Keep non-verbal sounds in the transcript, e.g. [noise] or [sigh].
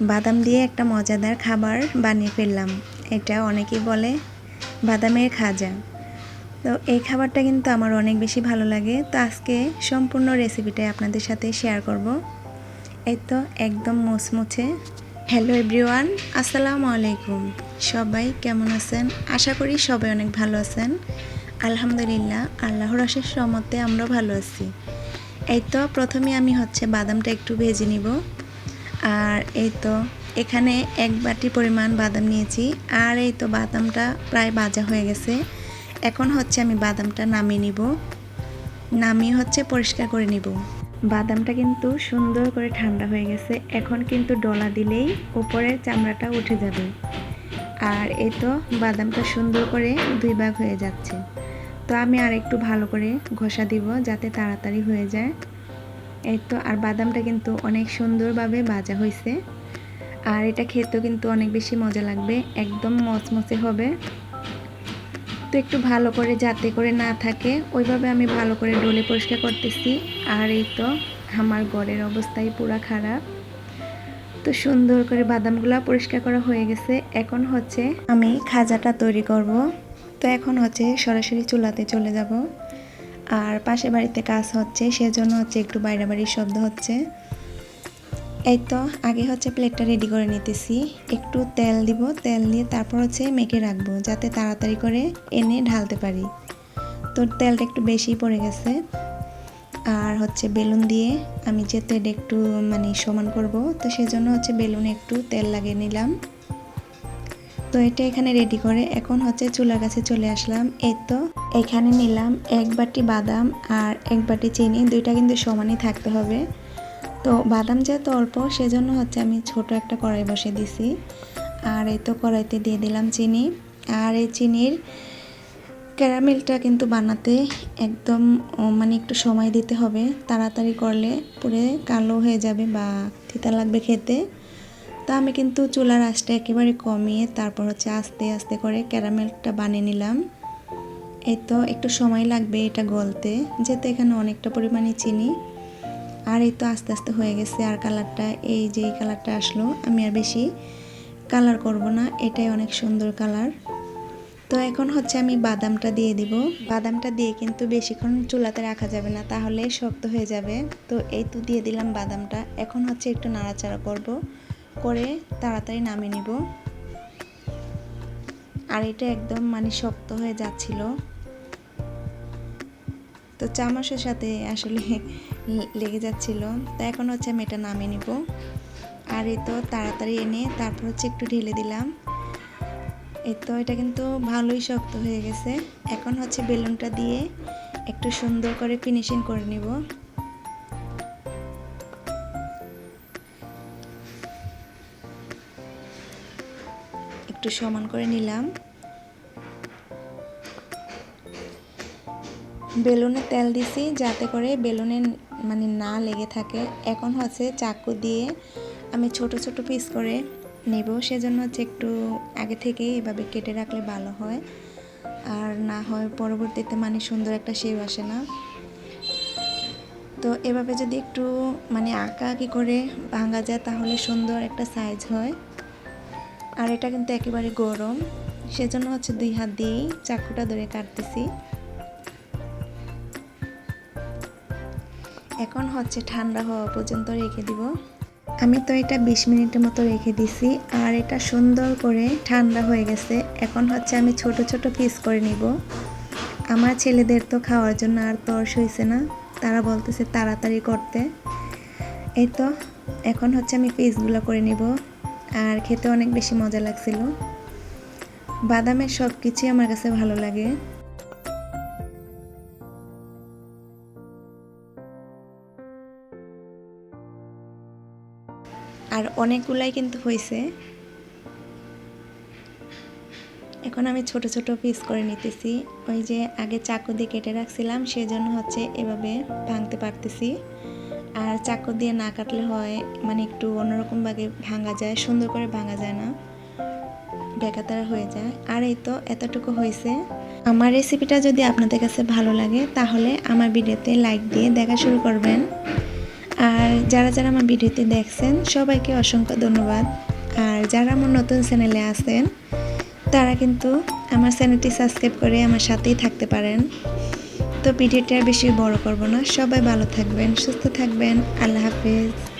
বাদাম দিয়ে একটা মজাদার খাবার বানিয়ে ফেললাম। এটা অনেকেই বলে বাদামের খাজা। তো এই খাবারটা কিন্তু আমার অনেক বেশি ভালো লাগে। তো আজকে সম্পূর্ণ রেসিপিটাই আপনাদের সাথে শেয়ার করব। এই তো একদম মুচমুচে। হ্যালো এভরিওয়ান, আসসালামু আলাইকুম। সবাই কেমন আছেন? আশা করি সবাই অনেক ভালো আছেন। আলহামদুলিল্লাহ, আল্লাহর আশেষ সমতে আমরা ভালো আছি। এই তো প্রথমে আমি হচ্ছে বাদামটা একটু ভেজে নিব। আর এই তো এখানে এক বাটি পরিমাণ বাদাম নিয়েছি। আর এই তো বাদামটা প্রায় ভাজা হয়ে গেছে। এখন হচ্ছে আমি বাদামটা নামিয়ে নিব। নামিয়ে হচ্ছে পরিষ্কার করে নিব। বাদামটা কিন্তু সুন্দর করে ঠান্ডা হয়ে গেছে। এখন কিন্তু ডলা দিলেই উপরের চামড়াটা উঠে যাবে। আর এই তো বাদামটা সুন্দর করে দুই ভাগ হয়ে যাচ্ছে। তো আমি আর একটু ভালো করে ঘষা দিব যাতে তাড়াতাড়ি হয়ে যায়। এই তো, আর বাদামটা কিন্তু অনেক সুন্দরভাবে ভাজা হয়েছে আর এটা খেতেও কিন্তু অনেক বেশি মজা লাগবে, একদম মচমচে হবে। তো একটু ভালো করে যাতে করে না থাকে, ওইভাবে আমি ভালো করে ডলে পরিষ্কার করতেছি। আর এই তো, আমার ঘরের অবস্থাই পুরা খারাপ। তো সুন্দর করে বাদামগুলো পরিষ্কার করা হয়ে গেছে। এখন হচ্ছে আমি খাজাটা তৈরি করব। তো এখন হচ্ছে সরাসরি চুলাতে চলে যাব। আর পাশে বাড়িতে কাজ হচ্ছে, সেজন্য হচ্ছে একটু বাইরে বাড়ির শব্দ হচ্ছে। এই তো, আগে হচ্ছে প্লেটটা রেডি করে নিতেছি। একটু তেল দিব, তেল দিয়ে তারপর হচ্ছে মেখে রাখব, যাতে তাড়াতাড়ি করে এনে ঢালতে পারি। তো তেলটা একটু বেশি পড়ে গেছে। আর হচ্ছে বেলুন দিয়ে আমি যেহেতু এটা একটু মানে সমান করব, তো সেজন্য হচ্ছে বেলুনে একটু তেল লাগিয়ে নিলাম। তো এটা এখানে রেডি করে। এখন হচ্ছে চুলার কাছে চলে আসলাম। এই তো এখানে নিলাম এক বাটি বাদাম আর এক বাটি চিনি। দুইটা কিন্তু সমানই থাকতে হবে। তো বাদাম যেহেতু অল্প, সেজন্য হচ্ছে আমি ছোট একটা কড়াই বসে দিছি। আর এই তো কড়াইতে দিয়ে দিলাম চিনি। আর এই চিনির ক্যারামেলটা কিন্তু বানাতে একদম মানে একটু সময় দিতে হবে। তাড়াতাড়ি করলে পুরে কালো হয়ে যাবে বা তিতা লাগবে খেতে। তো আমি কিন্তু চুলার আঁচটা একেবারে কমিয়ে তারপর হচ্ছে আস্তে আস্তে করে ক্যারামেলটা বানিয়ে নিলাম। এই তো একটু সময় লাগবে এটা গলতে, যেহেতু এখানে অনেকটা পরিমাণে চিনি। আর এই তো আস্তে আস্তে হয়ে গেছে আর কালারটা, এই যে কালারটা আসলো, আমি আর বেশি কালার করব না, এটাই অনেক সুন্দর কালার। তো এখন হচ্ছে আমি বাদামটা দিয়ে দিব। বাদামটা দিয়ে কিন্তু বেশিক্ষণ চুলাতে রাখা যাবে না, তাহলে শক্ত হয়ে যাবে। তো এই তো দিয়ে দিলাম বাদামটা, এখন হচ্ছে একটু নাড়াচাড়া করব। করে তাড়াতাড়ি নামিয়ে নিব। আর এটা একদম মানে শক্ত হয়ে যাচ্ছিল। তো চামচের সাথে আসলে [laughs] লেগে যাচ্ছিল। তো এখন হচ্ছে আমি এটা নামিয়ে নিব। আর এই তো তাড়াতাড়ি এনে তারপর হচ্ছে একটু ঢেলে দিলাম। এই তো এটা কিন্তু ভালোই শক্ত হয়ে গেছে। এখন হচ্ছে বেলুনটা দিয়ে একটু সুন্দর করে ফিনিশিং করে নিব। একটু সমান করে নিলাম। বেলুনে তেল দিছি যাতে করে বেলুনে মানে না লেগে থাকে। এখন হচ্ছে চাকু দিয়ে আমি ছোট ছোট পিস করে নেব। সেজন্য হচ্ছে একটু আগে থেকেই এভাবে কেটে রাখলে ভালো হয়। আর না হয় পরবর্তীতে মানে সুন্দর একটা শেপ আসে না। তো এভাবে যদি একটু মানে আঁকা আঁকি করে ভাঙা যায় তাহলে সুন্দর একটা সাইজ হয়। আর এটা কিন্তু একেবারে গরম। সেজন্য হচ্ছে দুই হাত দিয়েই চাকুটা ধরে কাটতেছি। এখন হচ্ছে ঠান্ডা হওয়া পর্যন্ত রেখে দিব। আমি তো এটা বিশ মিনিটের মতো রেখে দিছি, আর এটা সুন্দর করে ঠান্ডা হয়ে গেছে। এখন হচ্ছে আমি ছোট ছোট পিস করে নিব। আমার ছেলেদের তো খাওয়ার জন্য আর তর্স হয়েছে না। তারা বলতেছে তাড়াতাড়ি করতে। এই তো, এখন হচ্ছে আমি পিসগুলো করে নিব। আর খেতে অনেক বেশি মজা লাগছিল। বাদামের সব কিছুই আমার কাছে ভালো লাগে। আর অনেকগুলাই কিন্তু হয়েছে এখন আমি ছোট ছোট পিস করে নিতেছি। ওই যে আগে চাকু দিয়ে কেটে রাখছিলাম, সেজন্য হচ্ছে এভাবে ভাঙতে পারতেছি। আর চাকু দিয়ে না কাটলে হয় মানে একটু অন্যরকমভাবে ভাঙা যায়, সুন্দর করে ভাঙা যায় না। বেকাতারা হয়ে যায়। আর এই তো এতটুকু হয়েছে। আমার রেসিপিটা যদি আপনাদের কাছে ভালো লাগে, তাহলে আমার ভিডিওতে লাইক দিয়ে দেখা শুরু করবেন। আর যারা যারা আমার ভিডিওতে দেখছেন, সবাইকে অসংখ্য ধন্যবাদ। আর যারা আমার নতুন চ্যানেলে আছেন, তারা কিন্তু আমার চ্যানেলটি সাবস্ক্রাইব করে আমার সাথেই থাকতে পারেন। তো ভিডিওটা বেশি বড় করব না। সবাই ভালো থাকবেন সুস্থ থাকবেন। আল্লাহ হাফিজ।